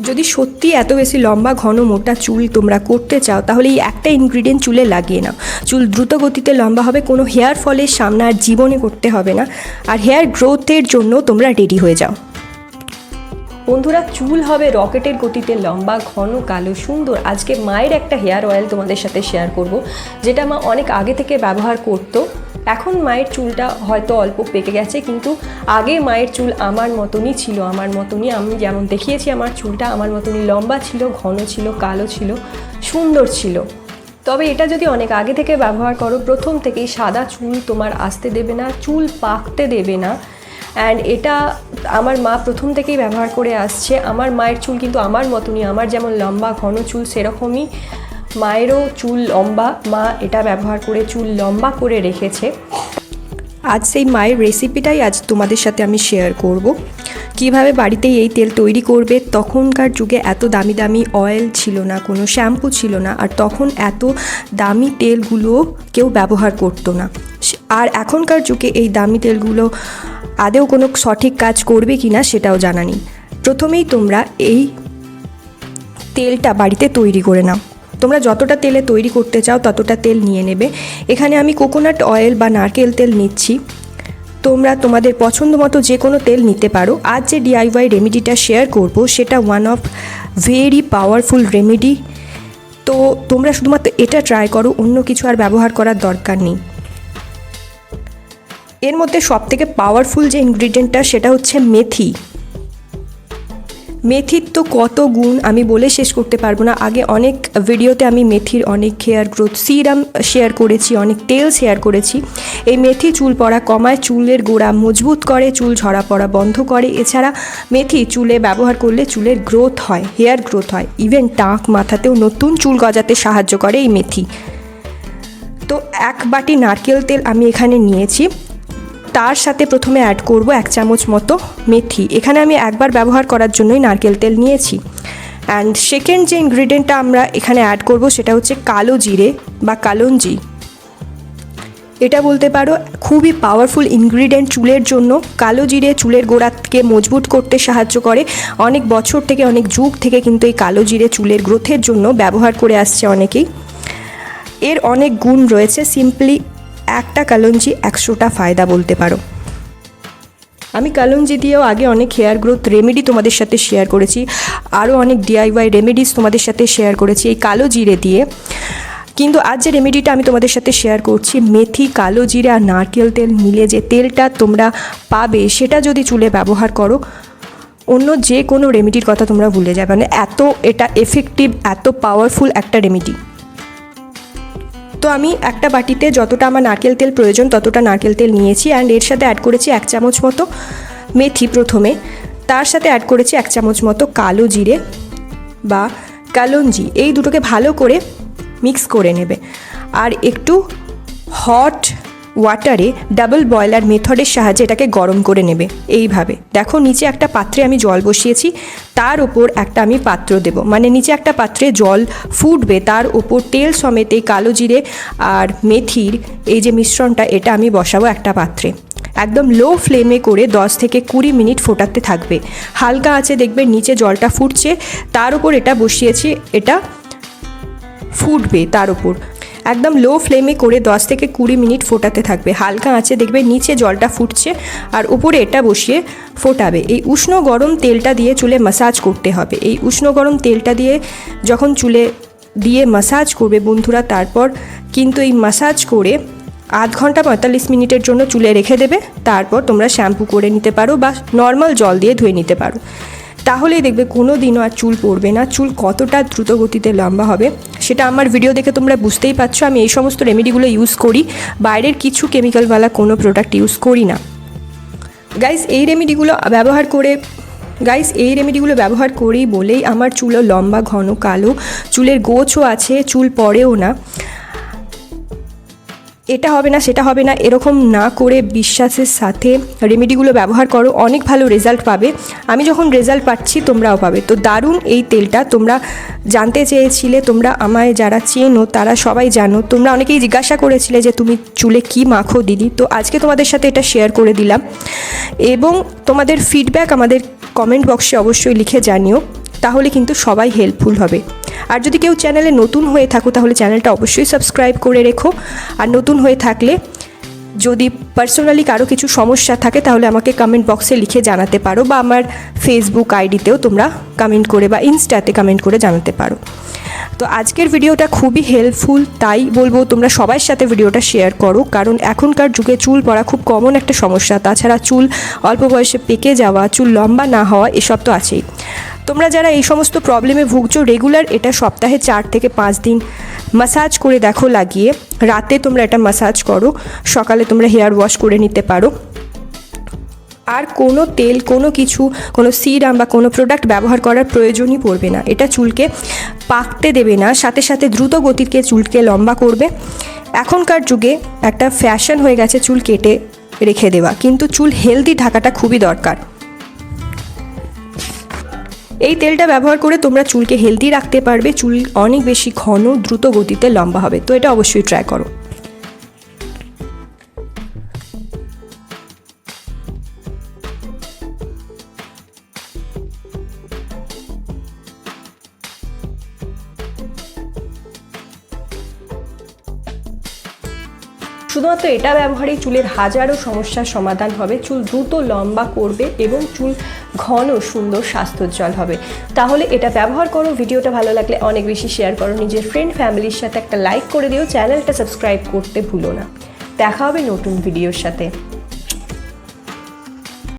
যদি সত্যি এত বেশি লম্বা, ঘন, মোটা চুল তোমরা করতে চাও, তাহলে এই একটা ইনগ্রিডিয়েন্ট চুলে লাগিয়ে নাও। চুল দ্রুত গতিতে লম্বা হবে, কোনো হেয়ার ফলের সামনে আর জীবনে করতে হবে না। আর হেয়ার গ্রোথের জন্য তোমরা রেডি হয়ে যাও। বন্ধুরা, চুল হবে রকেটের গতিতে লম্বা, ঘন, কালো, সুন্দর। আজকে মায়ের একটা হেয়ার অয়েল তোমাদের সাথে শেয়ার করব, যেটা মা অনেক আগে থেকে ব্যবহার করতো। এখন মায়ের চুলটা হয়তো অল্প পেকে গেছে, কিন্তু আগে মায়ের চুল আমার মতনই ছিল, আমার মতনই আমি যেমন দেখিয়েছি আমার চুলটা আমার মতনই লম্বা ছিল, ঘন ছিল, কালো ছিল, সুন্দর ছিল। তবে এটা যদি অনেক আগে থেকে ব্যবহার করো, প্রথম থেকেই সাদা চুল তোমার আসতে দেবে না, চুল পাকতে দেবে না। অ্যান্ড এটা আমার মা প্রথম থেকেই ব্যবহার করে আসছে। আমার মায়ের চুল কিন্তু আমার মতনই, আমার যেমন লম্বা, ঘন চুল সেরকমই। মায়েরও চুল লম্বা। মা এটা ব্যবহার করে চুল লম্বা করে রেখেছে। আজ সেই মায়ের রেসিপিটাই আজ তোমাদের সাথে আমি শেয়ার করব। কীভাবে বাড়িতেই এই তেল তৈরি করবে? তখনকার যুগে এত দামি দামি অয়েল ছিল না, কোনো শ্যাম্পু ছিল না, আর তখন এত দামি তেলগুলো কেউ ব্যবহার করতো না। আর এখনকার যুগে এই দামি তেলগুলো আদেও কোনো সঠিক কাজ করবে কি না সেটাও জানা নেই। প্রথমেই তোমরা এই তেলটা বাড়িতে তৈরি করে নাও। তোমরা যতটা তেলে তৈরি করতে চাও ততটা তেল নিয়ে নেবে। এখানে আমি কোকোনাট অয়েল বা নারকেল তেল নিচ্ছি। তোমরা তোমাদের পছন্দ মতো যে কোনো তেল নিতে পারো। আজ যে ডিআইওয়াই রেমেডিটা শেয়ার করব, সেটা one of very powerful remedy তো তোমরা শুধুমাত্র এটা ট্রাই করো, অন্য কিছু আর ব্যবহার করার দরকার নেই। এর মধ্যে সবথেকে পাওয়ারফুল যে ইনগ্রিডিয়েন্টটা সেটা হচ্ছে মেথি। মেথির তো কত গুণ আমি বলে শেষ করতে পারব না। আগে অনেক ভিডিওতে আমি মেথির অনেক হেয়ার গ্রোথ সিরাম শেয়ার করেছি, অনেক তেল শেয়ার করেছি। এই মেথি চুল পড়া কমায়, চুলের গোড়া মজবুত করে, চুল ঝরা পড়া বন্ধ করে। এছাড়া মেথি চুলে ব্যবহার করলে চুলের গ্রোথ হয় হেয়ার গ্রোথ হয়। ইভেন টাক মাথাতেও নতুন চুল গজাতে সাহায্য করে এই মেথি। তো এক বাটি নারকেল তেল আমি এখানে নিয়েছি। তার সাথে প্রথমে অ্যাড করব এক চামচ মতো মেথি। এখানে আমি একবার ব্যবহার করার জন্যই নারকেল তেল নিয়েছি। অ্যান্ড সেকেন্ড যে ইনগ্রিডিয়েন্টটা আমরা এখানে অ্যাড করব সেটা হচ্ছে কালো জিরে বা কালঞ্জি। এটা বলতে পারো খুবই পাওয়ারফুল ইনগ্রিডিয়েন্ট চুলের জন্য। কালো জিরে চুলের গোড়াকে মজবুত করতে সাহায্য করে। অনেক বছর থেকে, অনেক যুগ থেকে কিন্তু এই কালো জিরে চুলের গ্রোথের জন্য ব্যবহার করে আসছে অনেকেই। এর অনেক গুণ রয়েছে। সিম্পলি একটা কালঞ্জি একশোটা ফায়দা বলতে পারো। আমি কালঞ্জি দিয়েও আগে অনেক হেয়ার গ্রোথ রেমেডি তোমাদের সাথে শেয়ার করেছি, আরও অনেক ডিআইওয়াই রেমেডিস তোমাদের সাথে শেয়ার করেছি এই কালো জিরে দিয়ে। কিন্তু আজ যে রেমেডিটা আমি তোমাদের সাথে শেয়ার করছি, মেথি, কালো জিরে আর নারকেল তেল মিলে যে তেলটা তোমরা পাবে, সেটা যদি চুলে ব্যবহার করো, অন্য যে কোনো রেমেডির কথা তোমরা ভুলে যাবে। মানে এত এটা এফেক্টিভ এত পাওয়ারফুল একটা রেমেডি। তো আমি একটা বাটিতে যতটা আমার নারকেল তেল প্রয়োজন ততটা নারকেল তেল নিয়েছি অ্যান্ড এর সাথে অ্যাড করেছি এক চামচ মতো মেথি প্রথমে। তার সাথে অ্যাড করেছি এক চামচ মতো কালো জিরে বা কালঞ্জি। এই দুটোকে ভালো করে মিক্স করে নেবে। আর একটু হট ওয়াটারে ডাবল বয়লার মেথডের সাহায্যে এটাকে গরম করে নেবে। এইভাবে। দেখো, নিচে একটা পাত্রে আমি জল বসিয়েছি, তার ওপর একটা আমি পাত্র দেব। মানে নিচে একটা পাত্রে জল ফুটবে, তার ওপর তেল সমেত এই কালো জিরে আর মেথির এই যে মিশ্রণটা, এটা আমি বসাবো একটা পাত্রে। একদম লো ফ্লেমে করে 10 থেকে কুড়ি মিনিট ফোটাতে থাকবে। হালকা আছে দেখবে নিচে জলটা ফুটছে, তার উপর এটা বসিয়েছি, এটা ফুটবে তার উপর। একদম লো ফ্লেমে করে 10 থেকে কুড়ি মিনিট ফোটাতে থাকবে। হালকা আঁচে দেখবে নিচে জলটা ফুটছে আর উপরে এটা বসিয়ে ফোটাবে। এই উষ্ণ গরম তেলটা দিয়ে চুলে মাসাজ করতে হবে। এই উষ্ণ গরম তেলটা দিয়ে যখন চুলে দিয়ে মাসাজ করবে বন্ধুরা, তারপর কিন্তু এই মাসাজ করে আধ ঘণ্টা পঁয়তাল্লিশ মিনিটের জন্য চুলে রেখে দেবে। তারপর তোমরা শ্যাম্পু করে নিতে পারো বা নর্মাল জল দিয়ে ধুয়ে নিতে পারো। তাহলেই দেখবে কোনো দিনও আর চুল পড়বে না। চুল কতটা দ্রুত গতিতে লম্বা হবে, সেটা আমার ভিডিও দেখে তোমরা বুঝতেই পারছ। আমি এই সমস্ত রেমেডিগুলো ইউজ করি। বাইরের কিছু কেমিক্যালওয়ালা কোনো প্রোডাক্ট ইউজ করি না। গাইস এই রেমেডিগুলো ব্যবহার করে গাইস এই রেমেডিগুলো ব্যবহার করি বলেই আমার চুলও লম্বা, ঘন, কালো, চুলের গোছও আছে, চুল পড়েও না। এটা হবে না, সেটা হবে না, এরকম না করে বিশ্বাসের সাথে রেমেডিগুলো ব্যবহার করো, অনেক ভালো রেজাল্ট পাবে। আমি যখন রেজাল্ট পাচ্ছি, তোমরাও পাবে। তো দারুণ এই তেলটা, তোমরা জানতে চেয়েছিলে, তোমরা আমায় যারা চেনো, তারা সবাই জানো। তোমরা অনেকেই জিজ্ঞাসা করেছিলে যে তুমি চুলে কি মাখো দিদি? তো আজকে তোমাদের সাথে এটা শেয়ার করে দিলাম। এবং তোমাদের ফিডব্যাক আমাদের কমেন্ট বক্সে অবশ্যই লিখে জানিও। তাহলে কিন্তু সবাই হেল্পফুল হবে। আর যদি কেউ চ্যানেলে নতুন হয়ে থাকো, তাহলে চ্যানেলটা অবশ্যই সাবস্ক্রাইব করে রেখো। আর নতুন হয়ে থাকলে যদি পার্সোনালি কারও কিছু সমস্যা থাকে, তাহলে আমাকে কমেন্ট বক্সে লিখে জানাতে পারো বা আমার ফেসবুক আইডিতেও তোমরা কমেন্ট করে বা ইনস্টাতে কমেন্ট করে জানাতে পারো। তো আজকের ভিডিওটা খুবই হেল্পফুল তাই বলব তোমরা সবার সাথে ভিডিওটা শেয়ার করো। কারণ এখনকার যুগে চুল পড়া খুব কমন একটা সমস্যা। তাছাড়া চুল অল্প বয়সে পেকে যাওয়া, চুল লম্বা না হওয়া, এসব তো আছেই। তোমরা যারা এই সমস্ত প্রবলেমে ভুগছো রেগুলার এটা সপ্তাহে চার থেকে পাঁচ দিন মাসাজ করে দেখো লাগিয়ে। রাতে তোমরা এটা মাসাজ করো, সকালে তোমরা হেয়ার ওয়াশ করে নিতে পারো। আর কোনো তেল, কোনো কিছু, কোনো সিরাম বা কোনো প্রোডাক্ট ব্যবহার করার প্রয়োজনই পড়বে না। এটা চুলকে পাকতে দেবে না, সাথে সাথে দ্রুত গতিকে চুলকে লম্বা করবে। এখনকার যুগে একটা ফ্যাশন হয়ে গেছে চুল কেটে রেখে দেওয়া। কিন্তু চুল হেলদি থাকাটা খুবই দরকার। এই তেলটা ব্যবহার করে তোমরা চুলকে হেলদি রাখতে পারবে। চুল অনেক বেশি ঘন, দ্রুত গতিতে লম্বা হবে। তো এটা অবশ্যই ট্রাই করো। শুধুমাত্র এটা ব্যবহারেই চুলের হাজারো সমস্যার সমাধান হবে। চুল দ্রুত লম্বা করবে এবং চুল ঘন, সুন্দর, স্বাস্থ্যোজ্জ্বল হবে। তাহলে এটা ব্যবহার করো, ভিডিওটা ভালো লাগলে অনেক বেশি শেয়ার করো, নিজের ফ্রেন্ড ফ্যামিলির সাথে একটা লাইক করে দিও চ্যানেলটা সাবস্ক্রাইব করতে ভুলো না। দেখা হবে নতুন ভিডিওর সাথে।